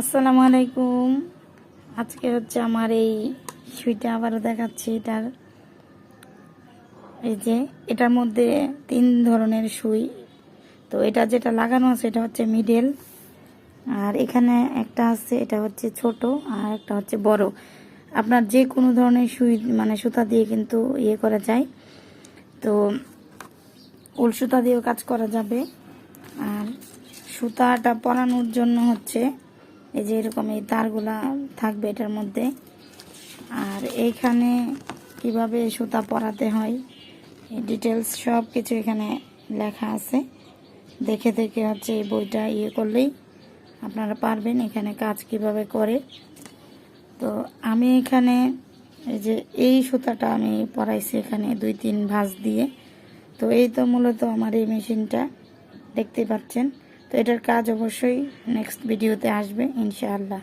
আসসালামু আলাইকুম। আজকে হচ্ছে আমার এই সুইটা আবারও দেখাচ্ছি এটার। এই যে, এটার মধ্যে তিন ধরনের সুই। তো এটা যেটা লাগানো আছে, এটা হচ্ছে মিডল। আর এখানে একটা আছে, এটা হচ্ছে ছোট আর একটা হচ্ছে বড়। আপনার যে কোনো ধরনের সুই মানে সুতা দিয়ে কিন্তু ইয়ে করা যায়। তো উল সুতা দিয়েও কাজ করা যাবে। আর সুতাটা পরানোর জন্য হচ্ছে এই যে এরকম এই তারগুলা থাকবে এটার মধ্যে। আর এইখানে কীভাবে সুতা পরাতে হয়, এই ডিটেলস সব কিছু এখানে লেখা আছে। দেখে দেখে হচ্ছে এই বইটা ইয়ে করলেই আপনারা পারবেন এখানে কাজ কীভাবে করে। তো আমি এখানে এই যে এই সুতাটা আমি পরাইছি এখানে দুই তিন ভাঁজ দিয়ে। তো এই তো মূলত আমার এই মেশিনটা দেখতে পাচ্ছেন। তো এটার কাজ অবশ্যই নেক্সট ভিডিওতে আসবে ইনশাআল্লাহ।